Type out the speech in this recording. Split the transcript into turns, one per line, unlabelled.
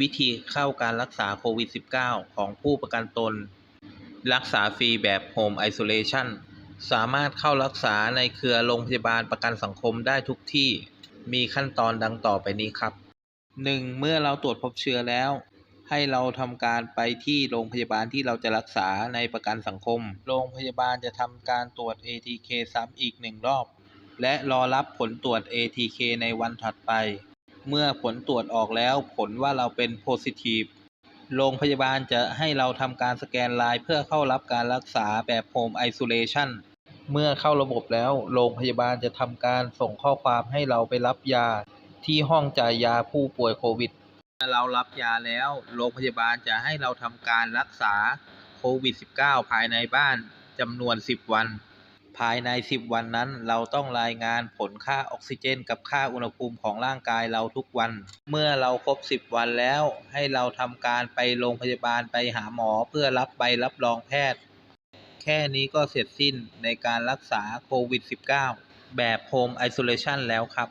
วิธีเข้าการรักษาโควิด -19 ของผู้ประกันตน รักษาฟรีแบบ Home Isolation สามารถเข้ารักษาในเครือโรงพยาบาลประกันสังคมได้ทุกที่ มีขั้นตอนดังต่อไปนี้ครับ 1. เมื่อเราตรวจพบเชื้อแล้ว ให้เราทำการไปที่โรงพยาบาลที่เราจะรักษาในประกันสังคม โรงพยาบาลจะทำการตรวจ ATK ซ้ำอีกหนึ่งรอบ และรอรับผลตรวจ ATK ในวันถัดไป เมื่อผลตรวจออกแล้วผลว่าเราเป็น Positive โรงพยาบาลจะให้เราทำการสแกนไลน์เพื่อเข้ารับการรักษาแบบ Home Isolation เมื่อเข้าระบบแล้ว โรงพยาบาลจะทำการส่งข้อความให้เราไปรับยา ที่ห้องจ่ายยาผู้ป่วยโควิดเมื่อเรารับยาแล้ว โรงพยาบาลจะให้เราทำการรักษาโควิด -19 ภายในบ้านจำนวน 10 วัน ภายใน 10 วันนั้น เราต้องรายงานผลค่าออกซิเจน กับค่าอุณหภูมิของร่างกายเราทุกวัน เมื่อเราครบ 10 วันแล้ว ให้เราทำการไปโรงพยาบาลไปหาหมอเพื่อรับใบรับรองแพทย์ แค่นี้ก็เสร็จสิ้นในการรักษาโควิด -19 แบบโฮมไอโซเลชันแล้วครับ